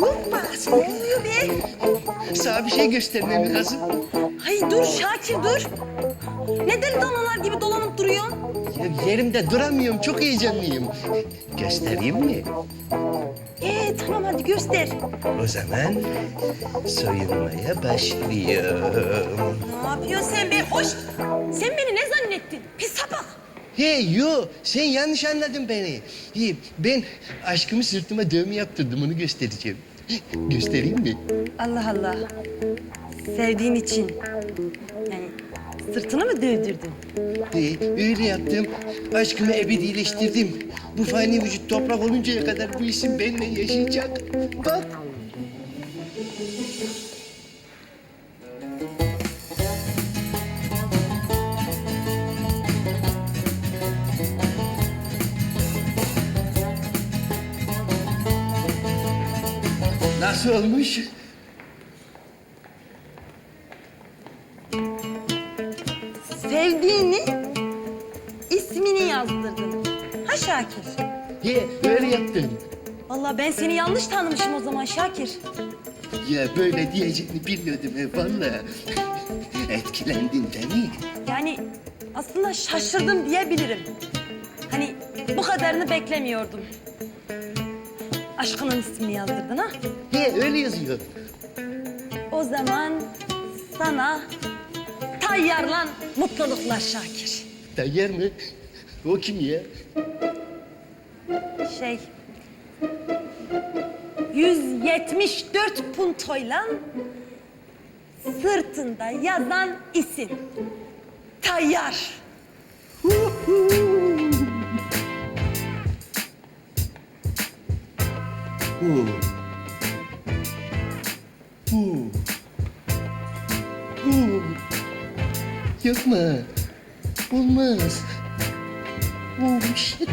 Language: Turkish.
Hoppa, ne oluyor be? Sana bir şey göstermem lazım. Hay dur Şakir dur. Neden danalar gibi dolanıp duruyorsun? Ya yerimde duramıyorum, çok heyecanlıyım. Göstereyim mi? Ee tamam hadi göster. O zaman soyunmaya başlıyorum. Ne yapıyorsun sen be? Hoş. Sen beni ne zannettin? Pis sapık. Hey yo, sen yanlış anladın beni. Hey, ben aşkımı sırtıma dövme yaptırdım, onu göstereceğim. Göstereyim mi? Allah Allah. Sevdiğin için. Yani sırtını mı dövdürdün? Hey, öyle yaptım. Aşkımı ebedileştirdim. Bu fani vücut toprak oluncaya kadar bu isim benimle yaşayacak. Bak. Nasıl olmuş? Sevdiğini, ismini yazdırdın. Ha Şakir? Ye, öyle yaptım. Vallahi ben seni yanlış tanımışım o zaman Şakir. Ya böyle diyeceğini bilmiyordum he, vallahi. Etkilendin değil mi? Yani aslında şaşırdım diyebilirim. Hani bu kadarını beklemiyordum. Aşkının ismini yazdırdın ha? He, öyle yazıyor. O zaman sana tayyarlan mutluluklar Şakir. Tayyar mı? O kim ya? Şey... 174 puntoyla sırtında yazan isim. Tayyar. Hu. Hu. Hu. Yapma. Olmaz. Oh shit.